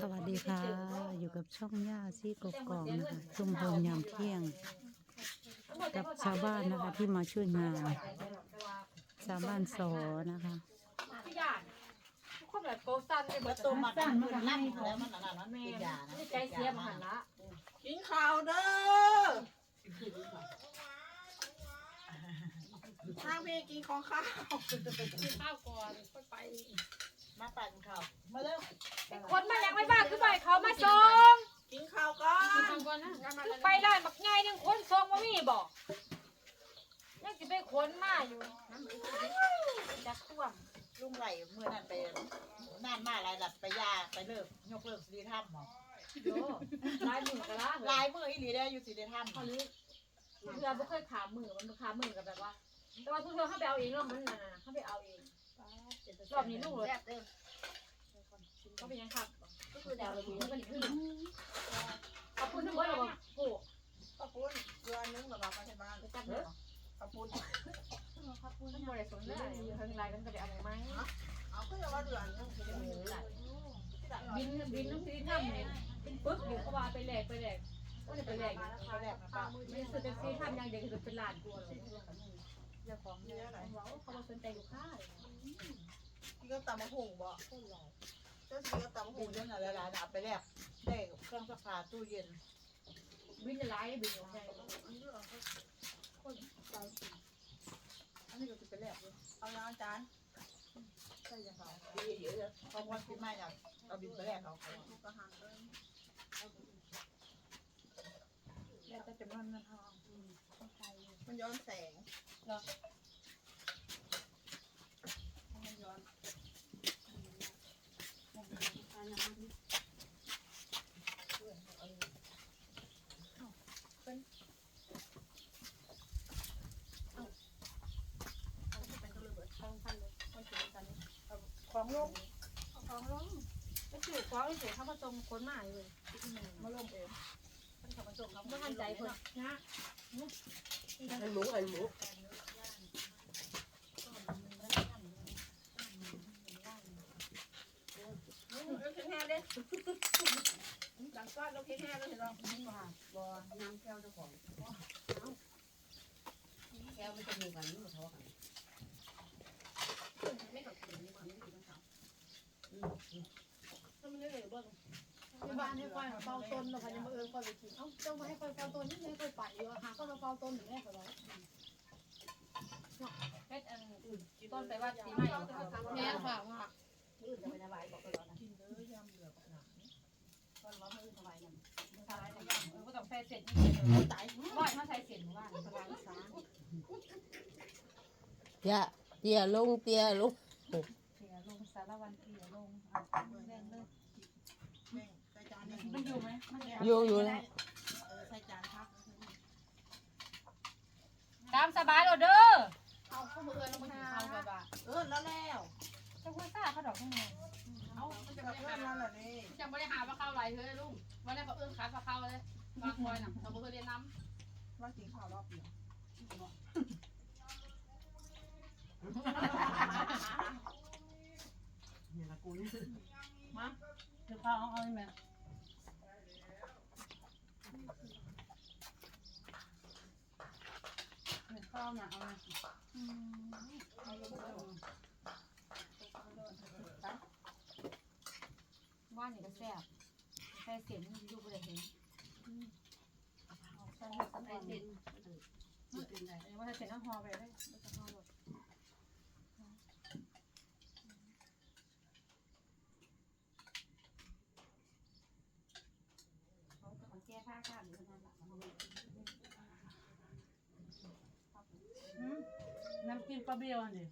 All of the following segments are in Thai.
สวัสดีค่ะ อยู่กับช่องย่าซี่กกอกนะคะชุมพลยามเที่ยง กับชาวบ้านนะคะที่มาช่วยงานชาวบ้านสอนะคะที่ย่านคนแบบโตสั้นเลยเมื่อตัวมันมันลั่นแล้วมันอะไรมันแม่เป็นยานะใจเสียมหันละกินข้าวเด้อทางพี่กินของข้าวกินข้าวก่อนค่อยไป มาปั่นข้าวมาเร็วคนมายังไม่บ้านคือไปเขามาส่งกินข้าวก่อนคือไปร้านบักไงนึงคนส่งมามีบอกยังจะไปขนมาอยู่จะท่วมลุงไหลเมื่อนั้นไปนานมาหลายหลับไปยาไปเลิกยกเลิกสิริธรรมหรอโยลายมือกันละลายมืออีหลีได้อยู่สิริธรรมเขาลือเพื่อไม่เคยขามือมันขามือกับแบบว่า แต่ว่าทุกเทื่อเขาไปเอาเองเนาะมันน่ะเขาไปเอาเอง รอบนี้ลูกเลยเขาไปยังขับก็คือดาวเลยมันขึ้นขอบคุณทุกคนเราบอกโอ้ขอบคุณเดือนนึงแบบมาที่บ้านจับเลยขอบคุณขอบคุณทั้งบริษัทเลยอยู่ข้างในกันก็ได้อะไรไหมเอาก็จะว่าเดือนนึงบินบินต้องซื้อทำเนี่ยเป็นปึ๊กอยู่เขาว่าไปแหลกไปแหลกก็เลยไปแหลกไปแลกมาป้าไม่ซื้อจะซื้อทำอย่างเดียวคือเป็นหลานกลัวเลยเจ้าของเนี่ยเขาบอกสนใจลูกค้าพี่ ก็ตำมะฮุ่งบ่เจ้าสีก็ตำมะฮุ่งเรื่องอะหลายๆนะไปแลกได้เครื่องซักผ้าตู้เย็นบินจะไล่บินของใจอันนี้ก็จะไปแลกเลยเอาน้ำจานใช่ยังไงดีเดี๋ยวเขาวันปีใหม่อยากเอาบินไปแลกเอาเขาก็หันเลยแล้วแต่จำนวนเงินทองมันย้อนแสงเหรอมันย้อน ของลงของลงไปสื่อของเสียเขามาตรงคนหมาเลยมาลงเองเขามาตรงเขาไม่ทันใจเพิ่นนะอันหมูอันหมู เราเค็งแห้เลยหลังก้อนเราเค็งแห้เลยเราบ่น้ำแก้วเจ้าของแก้วไม่จะมีกันนี่หมดท้อกันไม่ต้องกินนี่มันไม่ต้องทำถ้ามันได้เลยบิ้งบ้านให้ค่อยเฝ้าต้นเราพยายามเออค่อยไปกินเอ้าเจ้ามาให้ค่อยเฝ้าต้นนี่ไม่ค่อยไปอยู่หาก็มาเฝ้าต้นถึงแรกเลยเพชรอันต้นไปว่าปีใหม่ เต้องใส่เสร็จนี่ตายร้อยมาใส่เสร็จว่าสบายสาเตี้ยเตี้ยลงเตี้ยลงเสียลงสารวันเสียลงเอาแรงเลยใส่จานหนึ่งมันอยู่ไหมมันอยู่อยู่แล้วเออใส่จานพักตามสบายเราเด้อเอาข้ามาเออเรามากินข้าวกันบ้าเออแล้วแล้วจะหัวซ่าเขาดอกข้างในเอาจะไม่เพื่อนหานั่นแหละนี่จะไม่ได้หาว่าข้าวไหลเฮ้ยลุงวันแรกเขาเอื้อขาดว่าข้าวเลย บางคอยน่ะเราเคยเรียนน้ว่ากินข้าวรอบเดียวเนี่ยละกูนี่คือข้าวเอาไหมข้าวเนี่ยเอามาว่านี่ก็แซ่บใส่เสียนอยู่บริเวณใส่เห็ด ใส่ ใส่ เส้ เส้ น น เป็นไรว่าใส่เส้นน้ำหอไปเลยจะหอหมดเขาจะของแก้ผ้าข้าวหรือนั่นแหละน้ำจิ้มปลาเบี้ยวนี่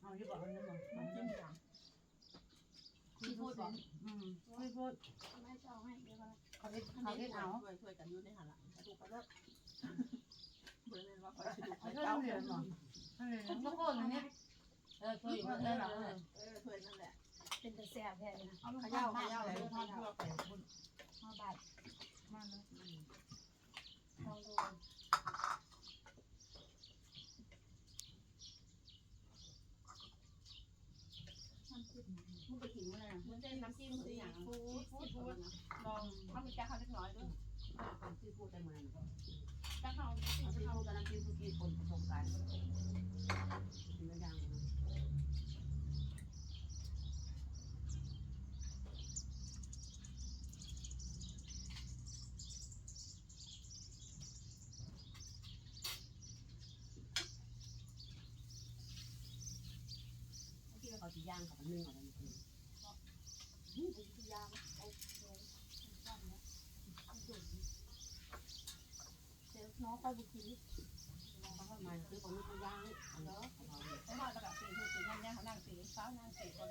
เอาที่บอกนี่มั้งมันกินอย่างที่พูดบอกอืมไม่พูดไม่เอาให้เดี๋ยวเขาที่เขาที่เอาช่วยช่วยกันยู่ในหันละถูกไปแล้ว บริเวณว่าเขาจะดูเขาเขาก็เจ้าต้องเรียนหรอเขาเรียนแล้วก็คนนี้เออคุยกันได้หรอเออช่วยนั่นแหละเป็นแต่แซ่บแท้เลยนะเอาลูกข้าวข้าวเลยข้าวทั่วไปบุญห้าบาทมาเลยลองดูมมึงไปกินมื้อนั้นมันเป็นน้ำจิ้มซีอย่างฟูดฟูดลองเขามีแค่ข้าเล็กน้อยด้วยคนซีฟู้ดได้มื้อนั้ นจ้าข้าเอาซีฟู้ดกับน้ำจิ้มทุกทีคนผสมกันกินแล้วยังนะที่เขาจะย่างกับมันนึ่งอะไรนี่เดี๋ยวน้อง ค่อยไปกินเขาเข้ามาซื้อของมันย่างเนาะของเราเขามาจากสีคือสีนั่งย่างเขานั่งสีฟ้านั่งสีคน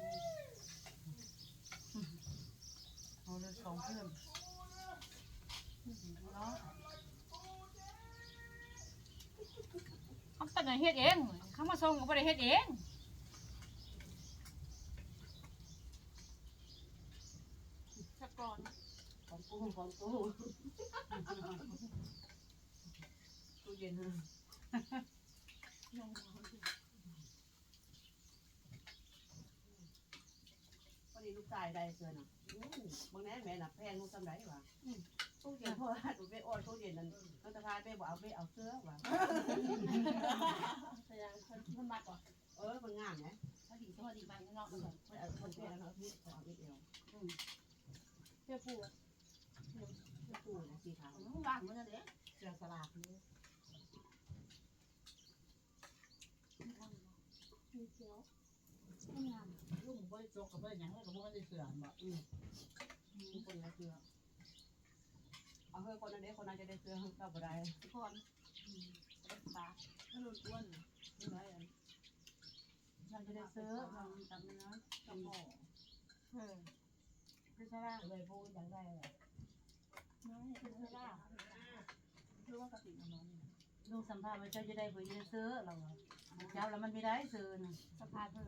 เอาเลยสองเพื่อนเนาะเขาตั้งใจเฮ็ดเองเขามาส่งก็บ่ได้เฮ็ดเองชักก่อนของกูของกู ตู้เย็นนะพอดีลูกชายได้เสื้อน่ะบางแน่แม่น่ะแพงลูกสำไรวะตู้เย็นพ่อดูไปอ้อนตู้เย็นนั่นน้องตะพายไปบอกเอาไปเอาเสื้อวะแสดงคนมันมากกว่าเออมันงามนะถ้าดีก็ดีมันนอกไม่เอาคนแก่แล้วพี่เอาไปเอวเพื่อปูตู้นะสีขาวว่างเหมือนกันเด้เสื้อสลากนี่มีเขียวงามลุงบ่ได้จกกับบ่ได้หยังแล้วก็บ่ได้เสื่อมบ่ทุกคนได้เสื้อเอาเฮ้ยคนนั้นได้คนนั้นจะได้เสื้อเราบ่ได้ทุกคนปลาถ้าหลุงอ้วนนี่ไรอันเราจะได้ซื้อเราจำเนาะกระหม่อเออคือซะว่าเลยพูดอย่างไรเลยน้อยคือไม่ได้หรือว่ากระติกน้อนนี่ลูกสัมภาษณ์ว่าเจ้าจะได้เพื่อจะซื้อเรา เจ้าแล้วมันไม่ได้ซื้อนะสะพานเพิ่น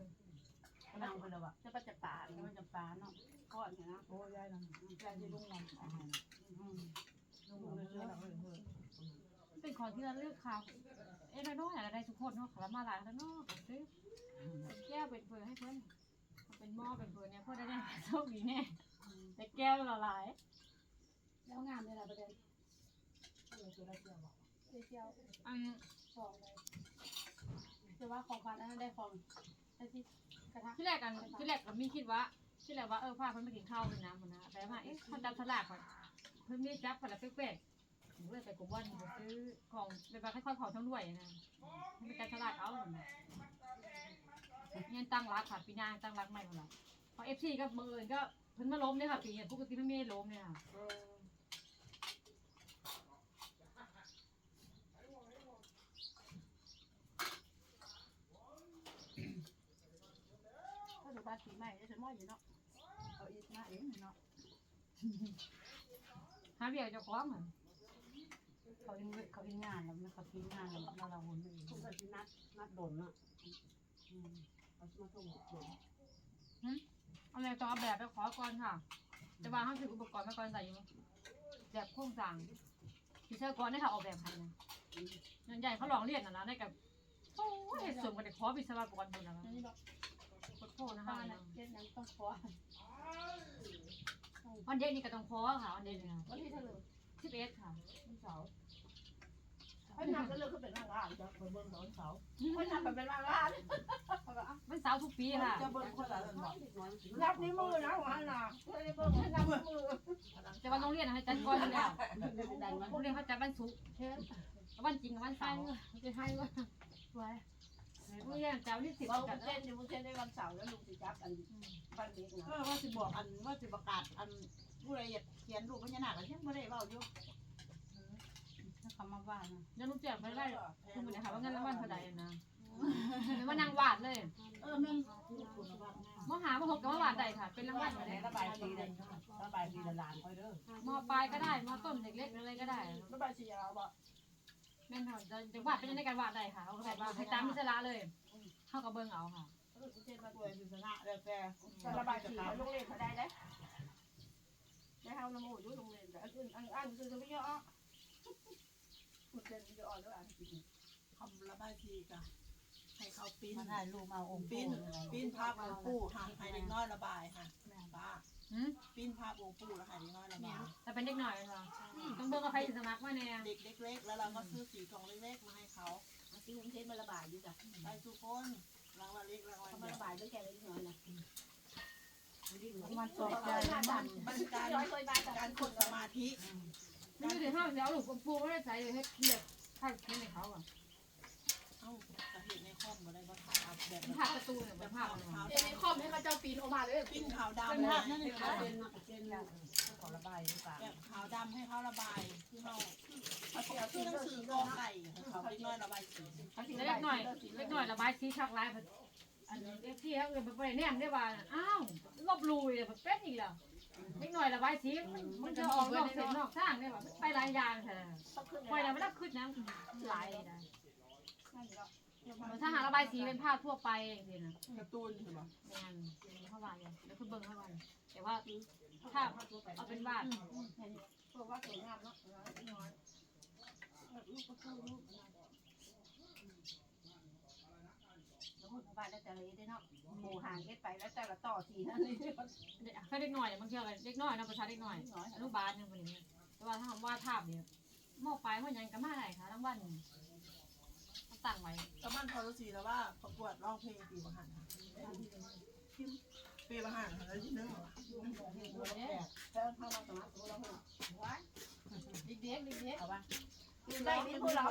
กำลังไปแล้วอะจะปัจจป่าแล้วมันจะปลาเนาะก่อนนะโอ้ยายนะยายที่ลุงนำอาหารอืมลุงเลยเชื่อเราเลยเฮ้ยมันเป็นของที่ระลึกค่ะเอ้น้อยๆอะไรได้ทุกคนเนาะขามาหลายแล้วเนาะซื้อเป็นแก้วเป็นเพิ่นให้เพิ่นเป็นหม้อเป็นเพิ่นเนี่ยเพิ่นได้แน่โชคดีแน่แต่แก้วละลาย แล้วงามเลยล่ะประเด็นเลยคือได้เชื่อบอกเดี๋ยวเที่ยวอันสองเลย คือว่าของขวัญอันนั้นได้ของได้ที่กระทะที่แรกกันที่แรกก็มีคิดว่าที่แรกว่าเออพาเพิ่นไปกินข้าวกันนะมันนะแต่ว่าเอ๊ะเขาจับฉลากก่อนเพิ่นมีจับคนละแปลกๆผมเลยไปกลุ่มว่าไปซื้อของเป็นแบบค่อยๆของทั้งด้วยนะมันเป็นการฉลากเอาเหมือนกันยังตั้งรักค่ะปีหน้าตั้งรักใหม่หมดแล้วพอเอฟซีก็มืออื่นก็เพิ่นมาล้มเนี่ยค่ะปีนี้ปกติมันไม่ได้ล้มเนี่ยค่ะ ถ้าดูบ้านปีใหม่จะใช้หม้ออยู่เนาะเอาอีกมาเองเนาะหาเบียร์เจะคล้าของเหมือนเขาเองเขาเองงานแล้วเขาทิ้งงานแล้วเราเราวนไปเองทุกคนที่นัดนัดโดนเนาะเอามาส่งโดนเอาเลยต้องเอาแบบไปขอก่อนค่ะแต่ว่าเขาถืออุปกรณ์มาก่อนใส่อยู่แบบโครงสร้างที่เชื่อก่อนได้ค่ะออกแบบให้นะเงินใหญ่เขาลองเรียนนะนะได้กับโอ้ยส่งมาได้ขอวิศวกรคนนะอันนี้แบบ โคตรโคตรนะปลาคะเนี่ยเช่นนั้นต้องขอวันเด็กนี่ก็ต้องขอค่ะวันเด็กนี่ค่ะวันที่เท่าไหร่สิบเอ็ดค่ะวันเสาร์เขาทำกันเลยคือเป็นร่างงานจะเบิ่งเบิ่งตอนเสาร์เขาทำกันเป็นร่างงานเป็นสาวทุกปีค่ะจะเบิ่งคนละเรื่องบอกน้อยนับนิ้วมือนะหัวหน้าเพื่อได้เบิ่งให้นับมือแต่ว่าโรงเรียนนะให้จัดก่อนอยู่แล้วดันมันโรงเรียนเขาจัดวันศุกร์วันจริงกับวันเสาร์จะให้ว่าไว้โรงเรียนจัดวันที่สิบเราจัดเส้นอยู่เส้นได้วันเสาร์แล้วลุงสิจับอันบ้านเด็กนะเออว่าสิบอกอันว่าสิประกาศอันผู้ใดอยากเขียนรูปพญานาคก็ยังบ่ได้เว้าอยู่ถ้าเขามาว่านะยังรู้จักไม่ได้คุณไม่ได้ค่ะว่าเงินรางวัลเท่าใดนะว่านางวาดเลย เออแม่นคุณว่ามหามหกกับมวาดใดค่ะ เป็นรางวัลอะไรระบายสีเลยระบายสีละลานค่อยเด้อมปลายก็ได้มต้นเด็กเล็กอะไรก็ได้ระบายสีเอาบ่ แม่นค่ะจะจะวาดเป็นยังไงกันวาดได้ค่ะเอาแบบว่าให้ตามมิสระเลยเข้ากับเบิ้งเอาค่ะเส้นมาผู้ใดสิชนะแล้วแต่ระบายสีโรงเรียนเขาได้ได้ได้เฮาน้ำมูดอยู่โรงเรียนแต่อันอื่นอันอันคือจะไม่เยอะคุณเส้นจะอ่อนแล้วอันคำระบายสีกะให้เขาปิ้นมาถ่ายรูปเอาองค์ปิ้นปิ้นภาพองค์ปู่ค่ะให้เด็กน้อยระบายค่ะป้า หืมปิ้นภาพองค์ปู่แล้วให้เด็กน้อยระบายแต่เป็นเด็กหน่อยเหรอต้องเบิ่งว่าใครสิสมัครมาแน่เด็กเล็กๆแล้วเราก็ซื้อสีกล่องเล็กๆมาให้เขาที่กรุงเทพมันระบายอยู่จ้ะได้ทุกคนรางวัลเล็กรางวัลเขาใหมาญ่ระบายด้วยแกเลยน้อยนะมันตกใจมันมันการการกดสมาธิไม่ได้ห้ามเดี๋ยวลูกปูไม่ได้ใส่เลยให้เรียกข้าวกินในเขาอะ เอ้าจะเห็นในคอ มบ่ได้บ่ถ่ายเอาแบบมันภาพการ์ตูเนี่ยมันภาพอะไรขาวเอ็นในคอมให้เขาเจ้าปีนออกมาเลย ปิ้นขาวดำนั่นเลยค่ะขอระบายหรือเปล่าแบบขาวดำให้เขาระบายคือเราเขาเอาที่หนังสือกอไก่เขาเล็กน้อยระบายสีเล็กหน่อยเล็กหน่อยระบายสีชักลายอันเล็กที่เขาเงินไปแนมได้ว่าอ้าวลบลุยเลยเป็นอีกแล้วเล็กหน่อยระบายสีมันจะออกนอกเส้นนอกทางได้ว่าไปหลายอย่างใช่ปล่อยแล้วไม่ได้ขึ้นนะหลายได้ ถ้าหาระบายสีเป็นภาพทั่วไปจริงๆนะการ์ตูนเห็นปะงานเข้ามาเนี่ยแล้วคือเบิ่งเข้ามาแต่ว่าถ้าเอาเป็นวาดเพราะว่าสวยงามเนาะน้อยแล้วคนบ้านได้แต่เลยได้เนาะหมู่ห่างเฮ็ดไปแล้วแต่ละต่อสีนั่นเลยถ้าเล็กน้อยบางทีอะไรเล็กน้อยนะประชาเล็กน้อยอนุบาลนึงคนนี้แต่ว่าถ้าทำวาดภาพเนี่ยมอบไปมันยังกันมาไหนคะทั้งวัน ตั้งไว้กำมันพอรู้สีแล้วว่าประกวดร้องเพลงปีประหันปีประหันแล้วที่นึงเหรอแล้วเข้ามาสมัครตัวเราว้ายเด็กเด็กเอาป่ะได้นี่พวกเรา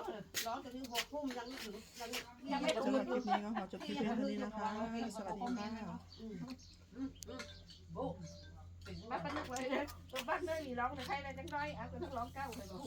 ร้องจนถึงหกทุ่มยังถึงยังยังไม่ถึงสำหรับคลิปนี้ก็ขอจบคลิปเพียงเท่านี้นะคะ สวัสดีค่ะมาปนึกเลยนะบ้านเมื่อนี่ร้องแต่ใครอะไรจังน้อยเอาตัวนักร้องเก้าเลยโอ้โห